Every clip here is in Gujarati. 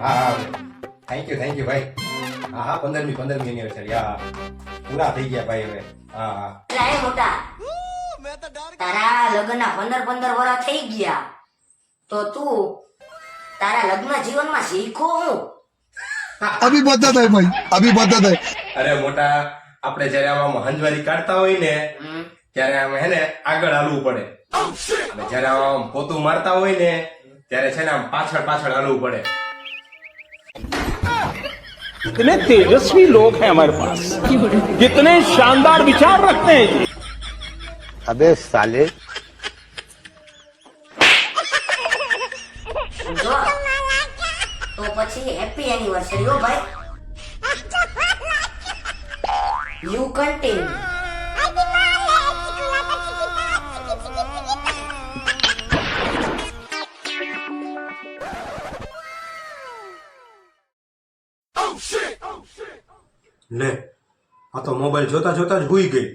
હા થેન્ક યુ થેન્ક યુ ભાઈ. હા હા પંદરમી પંદરમી એનિવર્સરી હા પૂરા થઈ ગયા ભાઈ હવે. હા હા. મોટા. તારા લગ્નના પંદર પંદર વર્ષ થઈ ગયા. તો તું તારા લગ્ન જીવનમાં શીખો હું. અભી બધા થાય ભાઈ અભી બધા થાય અરે મોટા આપણે જયારે આવા હંજવારી કાઢતા હોય ને ત્યારે આમ હે ને આગળ હાલવું પડે. Oh, જયારે આમ પોતું મારતા હોય ને ત્યારે છે ને આમ પાછળ પાછળ હાલવું પડે. कितने तेजस्वी लोग हैं हमारे पास कितने शानदार विचार रखते हैं जी अबे साले જો તો પછી હેપી એનિવર્સરી હો ભાઈ યુ કન્ટિન્યુ લે આ તો મોબાઈલ જોતા જોતા જ હુઈ ગઈ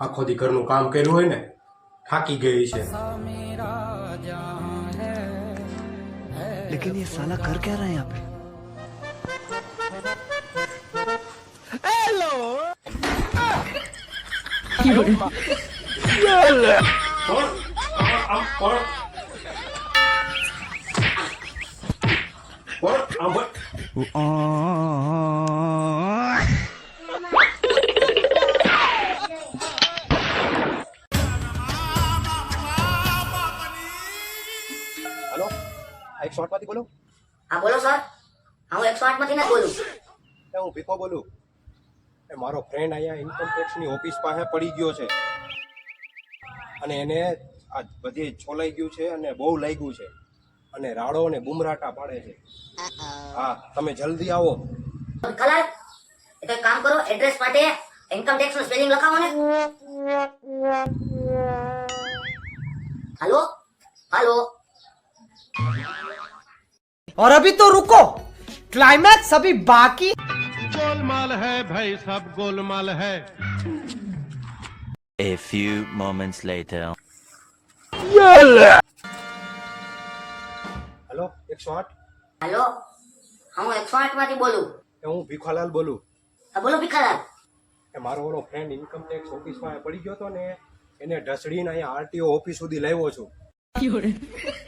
આખો દી ઘરનું કામ કર્યું હોય ને થાકી ગઈ છે लेकिन ये साला कर क्या रहा है यहाँ पे કોણ આમ કોણ કોણ આમ બોલ. હલો એક શોર્ટમાંથી બોલો? હા બોલો સર હા એકસો આઠમાંથી ના બોલું. હું ભીખો બોલું. એ મારો ફ્રેન્ડ અહીંયા ઇન્કમ ટેક્સની ઓફિસ પાસે પડી ગયો છે. અને એને આ બધી છોલાઈ ગયું છે અને બહુ લાગ્યું છે. અને રાડો અને બુમરાટા પાડે છે. હા તમે જલ્દી આવો. કલર એક કામ કરો એડ્રેસ માટે ઇન્કમ ટેક્સનું સ્પેલિંગ લખાવો ને. હાલો હાલો और अभी तो रुको क्लाइमैक्स अभी बाकी गोलमाल है भाई सब गोलमाल है A few moments later. Hello એકસો આઠ હાલો હા હું એકસો આઠ માંથી બોલું એ હું ભીખાલાલ બોલું હા બોલો ભીખાલાલ એ મારો ઓલો ફ્રેન્ડ ઇન્કમ ટેક્સ ઓફિસ પાસે પડી ગયો હતો ને એને ઢસડીને અહીંયા આરટીઓ ઓફિસ સુધી લાવ્યો છું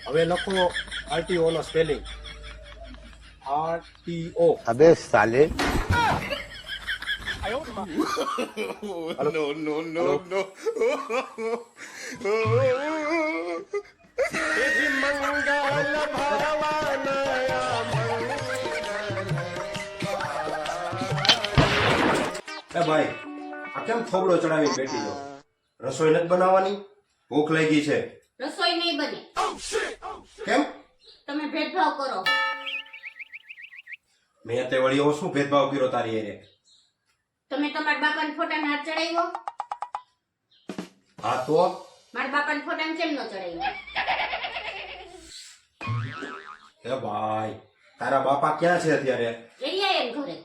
હવે લખો આરટીઓ નો સ્પેલિંગ આરટીઓ અબે સાલે નો નો નો નો મંગલ એ ભાઈ આ કેમ થોબડો ચડાવી બેઠી છો? રસોઈ નથી બનાવવાની? ભૂખ લાગી છે. રસોઈ નહીં બની. કેમ? તમે ભેદભાવ કરો. મેં તે વળી એવો શું ભેદભાવ કર્યો તારી એરે તમે તમારા બાપાને ફોટાને હાથ ચડાવ્યો? હા તો? મારા બાપાને ફોટા કેમ ન ચડાવ્યો? હે ભાઈ તારા બાપા ક્યાં છે અત્યારે? એરિયા એમ ઘરે.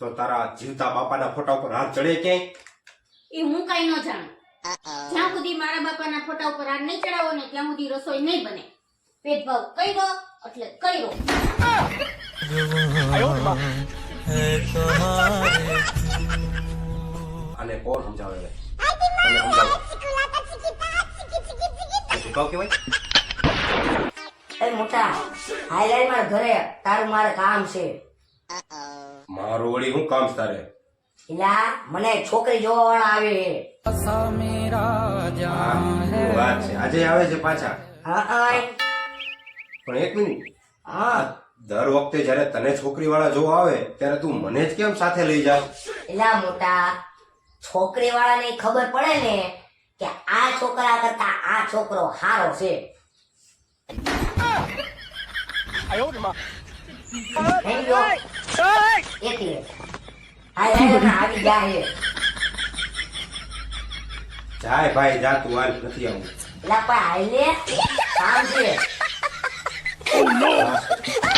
તો તારા જીવતા બાપાના ફોટા ઉપર હાથ ચડે કે? એ હું કઈ ન જાણું. જ્યાં સુધી મારા બાપાના ફોટા ઉપર હાથ નહીં ચડાવો ને ત્યાં સુધી રસોઈ નહીં બને. ભેદભાવ કર્યો એટલે કર્યો. અને કોણ સમજાવે તમે સમજાવો. એ એ મોટા હાઈલાઈટ મારા ઘરે તારું મારે કામ છે. મારું વળી હું કામ છે તારે? એલા મને છોકરી જોવા વાળા આવે છે. હા, શું વાત છે. આજે આવે છે પાછા. હા હા. પણ એક મિનિટ. આ દર વખતે જ્યારે તને છોકરી વાળા જોવા આવે ત્યારે તું મને જ કેમ સાથે લઈ જાવ? એલા મોટા છોકરી વાળાને ખબર પડે ને કે આ છોકરા કરતા આ છોકરો હારો છે. એટલે જાય જાય ભાઈ જા તું હાલ નથી આવું. એલા પણ હાલે કામ છે. હા.